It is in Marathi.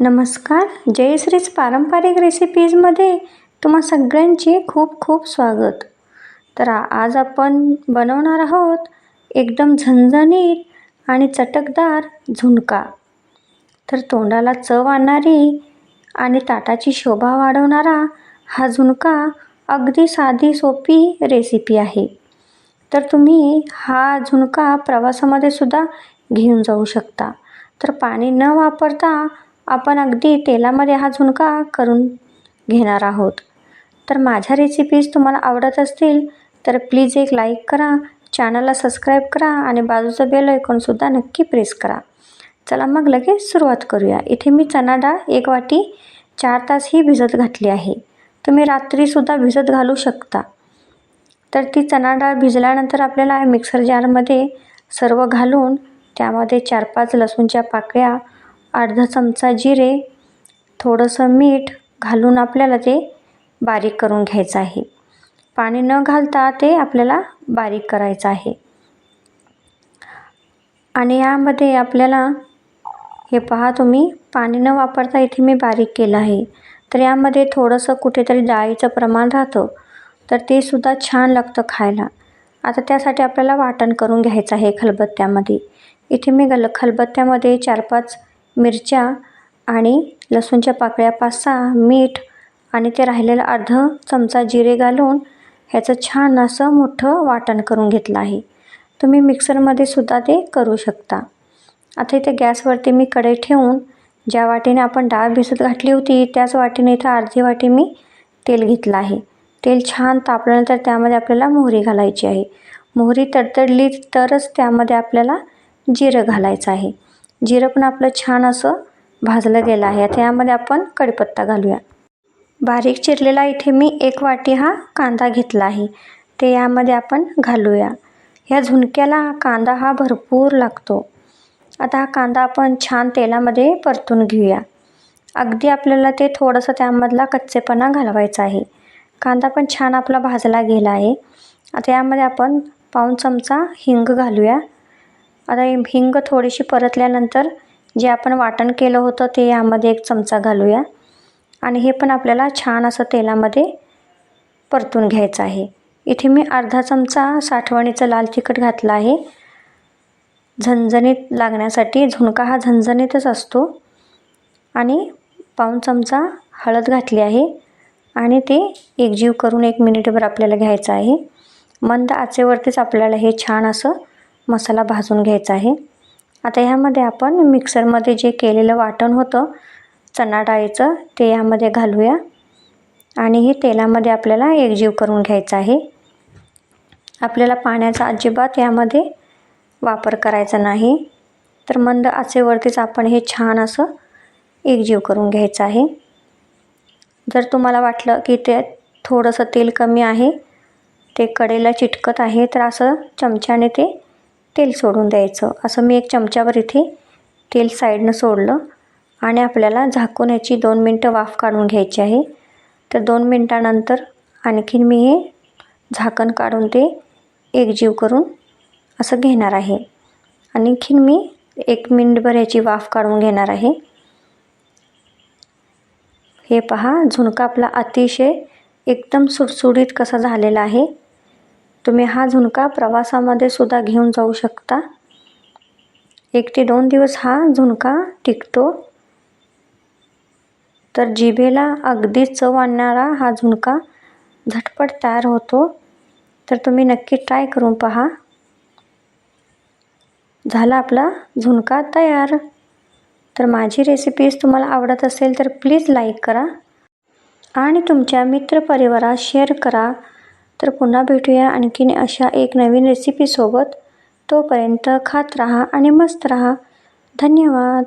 नमस्कार. जयश्रीच पारंपरिक रेसिपीजमध्ये तुम्हा सगळ्यांचे खूप खूप स्वागत. तर आज आपण बनवणार आहोत एकदम झणझणीत आणि चटकदार झुणका. तर तोंडाला चव आणणारी आणि ताटाची शोभा वाढवणारा हा झुणका अगदी साधी सोपी रेसिपी आहे. तर तुम्ही हा झुणका प्रवासामध्ये सुद्धा घेऊन जाऊ शकता. तर पाणी न वापरता आपण अगदी तेलामध्ये हा झुणका करून घेणार आहोत. तर माझ्या रेसिपीज तुम्हाला आवडत असतील तर प्लीज एक लाईक करा चॅनलला सबस्क्राईब करा आणि बाजूचं बेल ऐकूनसुद्धा नक्की प्रेस करा. चला मग लगेच सुरुवात करूया. इथे मी चणा डाळ एक वाटी चार तास ही भिजत घातली आहे. तुम्ही रात्रीसुद्धा भिजत घालू शकता. तर ती चणा डाळ भिजल्यानंतर आपल्याला मिक्सर जारमध्ये सर्व घालून त्यामध्ये चार पाच लसूणच्या पाकळ्या अर्धा चमचा जिरे थोडंसं मीठ घालून आपल्याला ते बारीक करून घ्यायचं आहे. पाणी न घालता ते आपल्याला बारीक करायचं आहे. आणि यामध्ये आपल्याला हे पहा तुम्ही पाणी न वापरता इथे मी बारीक केलं आहे. तर यामध्ये थोडंसं कुठेतरी डाळीचं प्रमाण राहतं तर ते सुद्धा छान लागतं खायला. आता त्यासाठी आपल्याला वाटण करून घ्यायचं आहे खलबत्त्यामध्ये. इथे मी गल खलबत्त्यामध्ये चार पाच मिरच्या आणि लसूणच्या पाकळ्या पाच सहा मीठ आणि ते राहिलेलं अर्ध चमचा जिरे घालून ह्याचं छान असं मोठं वाटण करून घेतलं आहे. तुम्ही मिक्सरमध्ये सुद्धा ते करू शकता. आता इथे गॅसवरती मी कढई ठेवून ज्या वाटीने आपण डाळ भिजत घातली होती त्याच वाटीने इथं अर्धी वाटी मी तेल घेतलं आहे. तेल छान तापल्यानंतर त्यामध्ये आपल्याला मोहरी घालायची आहे. मोहरी तडतडली तरच त्यामध्ये आपल्याला जिरं घालायचं आहे. जिरं पण आपलं छान असं भाजलं गेलं आहे. आता यामध्ये आपण कडीपत्ता घालूया. बारीक चिरलेला इथे मी एक वाटी हा कांदा घेतला आहे. ते यामध्ये आपण घालूया. ह्या झुणक्याला कांदा हा भरपूर लागतो. आता हा कांदा आपण छान तेलामध्ये परतून घेऊया. अगदी आपल्याला ते थोडंसं त्यामधला कच्चेपणा घालवायचा आहे. कांदा पण छान आपला भाजला गेला आहे. आता यामध्ये आपण पाऊण चमचा हिंग घालूया. आता हिंग थोडीशी परतल्यानंतर जे आपण वाटण केलं होतं ते यामध्ये एक चमचा घालूया. आणि हे पण आपल्याला छान असं तेलामध्ये परतून घ्यायचं आहे. इथे मी अर्धा चमचा साठवणीचं लाल तिखट घातलं आहे. झणझणीत लागण्यासाठी झुणका हा झणझणीतच असतो. आणि पाऊण चमचा हळद घातली आहे. आणि ते एकजीव करून एक मिनिटभर आपल्याला घ्यायचं आहे. मंद आचेवरतीच आपल्याला हे छान असं मसाला भाजून घ्यायचा आहे. आता ह्यामध्ये आपण मिक्सरमध्ये जे केलेलं वाटण होतं चणा डाळीचं ते यामध्ये घालूया. आणि हे तेलामध्ये आपल्याला एकजीव करून घ्यायचं आहे. आपल्याला पाण्याचा अजिबात यामध्ये वापर करायचा नाही. तर मंद आचेवरतीच आपण हे छान असं एकजीव करून घ्यायचं आहे. जर तुम्हाला वाटलं की ते थोडंसं तेल कमी आहे ते कडेला चिटकत आहे तर असं चमच्याने ते तेल सोडून द्यायचं. असं मी एक चमच्यावर इथे तेल साईडनं सोडलं आणि आपल्याला झाकून याची दोन मिनटं वाफ काढून घ्यायची आहे. तर दोन मिनटानंतर आणखीन मी हे झाकण काढून ते एकजीव करून असं घेणार आहे. आणखीन मी एक मिनिटभर याची वाफ काढून घेणार आहे. हे पहा झुणका आपला अतिशय एकदम सुटसुडीत कसा झालेला आहे. तुम्ही हा झुणका प्रवासामध्ये सुद्धा घेऊन जाऊ शकता. एक ते दोन दिवस हा झुणका टिकतो. तर जिभेला अगदी चव आणणारा हा झुणका झटपट तयार होतो. तर तुम्ही नक्की ट्राय करून पहा. झाला आपला झुणका तयार. तर माझी रेसिपीज तुम्हाला आवडत असेल तर प्लीज लाईक करा. आणि तुमच्या मित्रपरिवारात शेअर करा. तर पुन्हा भेटूया आणखीन अशा एक नवीन रेसिपीसोबत तोपर्यंत खात राहा आणि मस्त राहा. धन्यवाद.